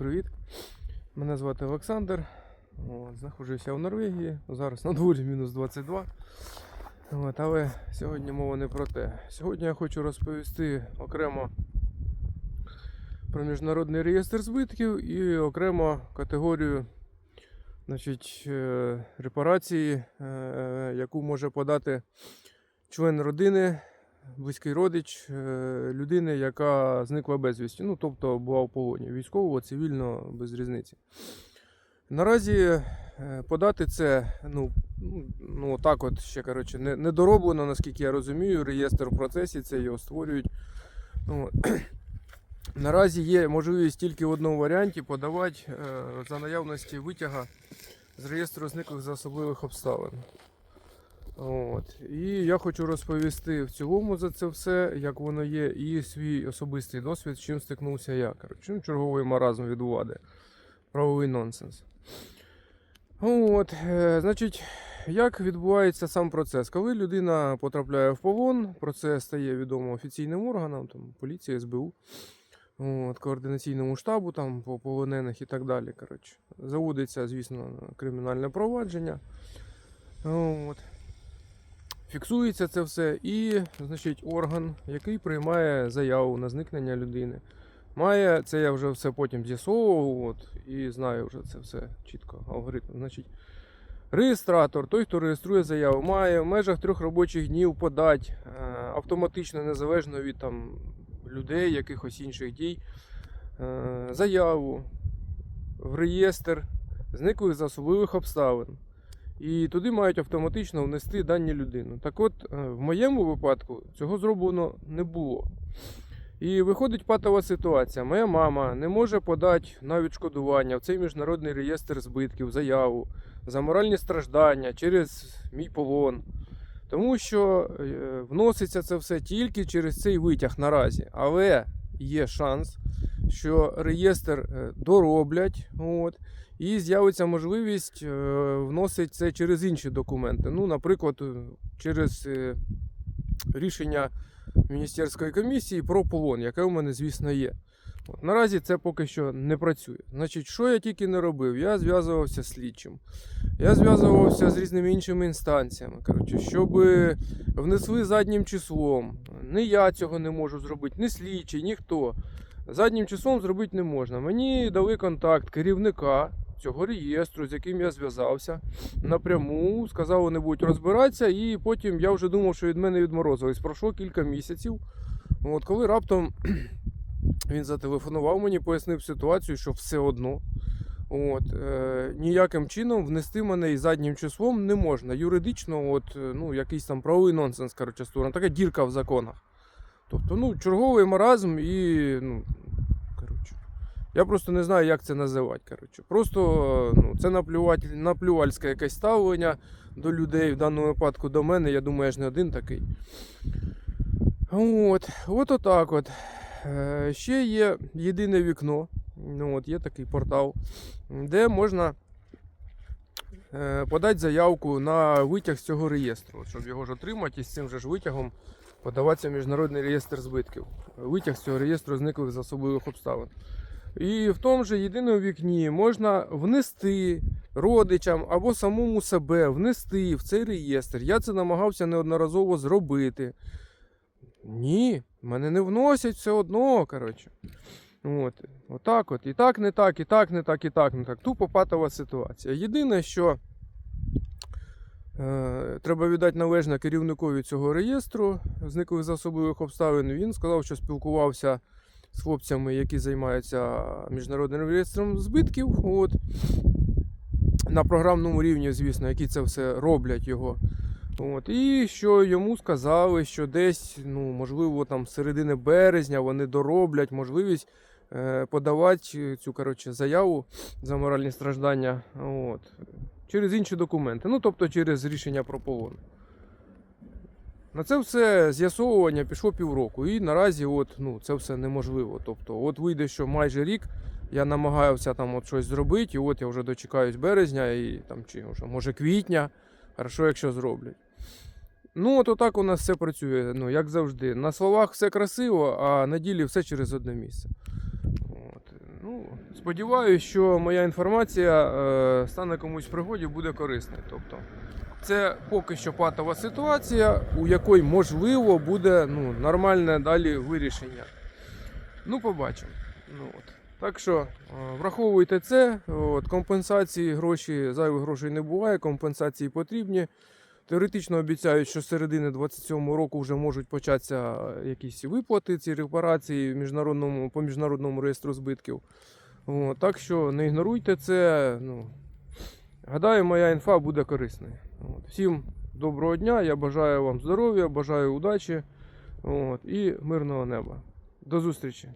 привіт! Мене звати Олександр. От, знаходжуся в Норвегії. Зараз на дворі мінус 22. От, але сьогодні мова не про те. Сьогодні я хочу розповісти окремо про міжнародний реєстр збитків і окремо категорію значить, е, репарації, е, яку може подати член родини близький родич е, людини, яка зникла безвісті, ну тобто була в полоні, військового, цивільного, без різниці. Наразі е, подати це, ну, ну, так от ще коротше, не, наскільки я розумію, реєстр в процесі, це його створюють. Ну, Наразі є можливість тільки в одному варіанті подавати е, за наявності витяга з реєстру зниклих за особливих обставин. От. І я хочу розповісти в цілому за це все, як воно є, і свій особистий досвід, з чим стикнувся я. Коротше, черговий маразм від влади. Правовий нонсенс. От, е, значить, як відбувається сам процес? Коли людина потрапляє в полон, про це стає відомо офіційним органам, там, поліція, СБУ, от, координаційному штабу там, по полонених і так далі. Коротше. Заводиться, звісно, кримінальне провадження. От. Фіксується це все, і, значить, орган, який приймає заяву на зникнення людини. Має, це я вже все потім з'ясовував, і знаю вже це все чітко, алгоритм. Значить, реєстратор, той, хто реєструє заяву, має в межах трьох робочих днів подати е, автоматично, незалежно від там, людей, якихось інших дій, е, заяву в реєстр зниклих за особливих обставин. І туди мають автоматично внести дані людини. Так от, е, в моєму випадку цього зроблено не було. І виходить патова ситуація. Моя мама не може подати на відшкодування в цей міжнародний реєстр збитків, заяву за моральні страждання через мій полон. Тому що е, вноситься це все тільки через цей витяг наразі. Але є шанс, що реєстр е, дороблять. От, і з'явиться можливість е, вносити це через інші документи. Ну, наприклад, е, через рішення міністерської комісії про полон, яке у мене, звісно, є. От, наразі це поки що не працює. Значить, що я тільки не робив? Я зв'язувався з слідчим. Я зв'язувався з різними іншими інстанціями, коротше, щоб внесли заднім числом. Не я цього не можу зробити, ні слідчий, ніхто. Заднім числом зробити не можна. Мені дали контакт керівника цього реєстру, з яким я зв'язався напряму. Сказав, вони будуть розбиратися, і потім я вже думав, що від мене відморозились. Пройшло кілька місяців. От коли раптом він зателефонував мені, пояснив ситуацію, що все одно. От, е, ніяким чином внести мене і заднім числом не можна. Юридично, от, ну, якийсь там правовий нонсенс, коротше, створена. Така дірка в законах. Тобто, ну, черговий маразм і. Ну, коротше, я просто не знаю, як це називати. Коротше. Просто ну, це наплювальське якесь ставлення до людей, в даному випадку до мене. Я думаю, я ж не один такий. От, от отак от. Е, Ще є єдине вікно. Ну, от, є такий портал, де можна е, подати заявку на витяг з цього реєстру, щоб його ж отримати і з цим же ж витягом подаватися в міжнародний реєстр збитків. Витяг з цього реєстру зниклих з особливих обставин. І в тому же єдиному вікні можна внести родичам або самому себе внести в цей реєстр. Я це намагався неодноразово зробити. Ні, мене не вносять все одно, коротше. От, отак от. І так не так, і так не так, і так не так. Тупо патова ситуація. Єдине, що треба віддати належне керівникові цього реєстру зниклих з особливих обставин. Він сказав, що спілкувався з хлопцями, які займаються міжнародним реєстром збитків. От, на програмному рівні, звісно, які це все роблять його. От, і що йому сказали, що десь, ну, можливо, там середини березня вони дороблять можливість е, подавати цю коротше, заяву за моральні страждання от, через інші документи. Ну, тобто через рішення про полон. На це все з'ясовування пішло півроку. І наразі от, ну, це все неможливо. Тобто, от вийде, що майже рік я намагався там от щось зробити, і от я вже дочекаюсь березня і там, чи вже, може квітня. Хорошо, якщо зроблять. Ну, от отак у нас все працює, ну, як завжди. На словах все красиво, а на ділі все через одне місце. Ну, сподіваюся, що моя інформація е, стане комусь в пригоді, буде корисною. Тобто, це поки що патова ситуація, у якої можливо буде ну, нормальне далі вирішення. Ну, побачимо. Ну, от. Так що е, враховуйте це. От, компенсації гроші, зайвих грошей не буває, компенсації потрібні. Теоретично обіцяють, що з середини 27 року вже можуть початися якісь виплати, ці репарації в міжнародному, по міжнародному реєстру збитків. От, так що не ігноруйте це. Ну, гадаю, моя інфа буде корисною. От, всім доброго дня, я бажаю вам здоров'я, бажаю удачі от, і мирного неба. До зустрічі!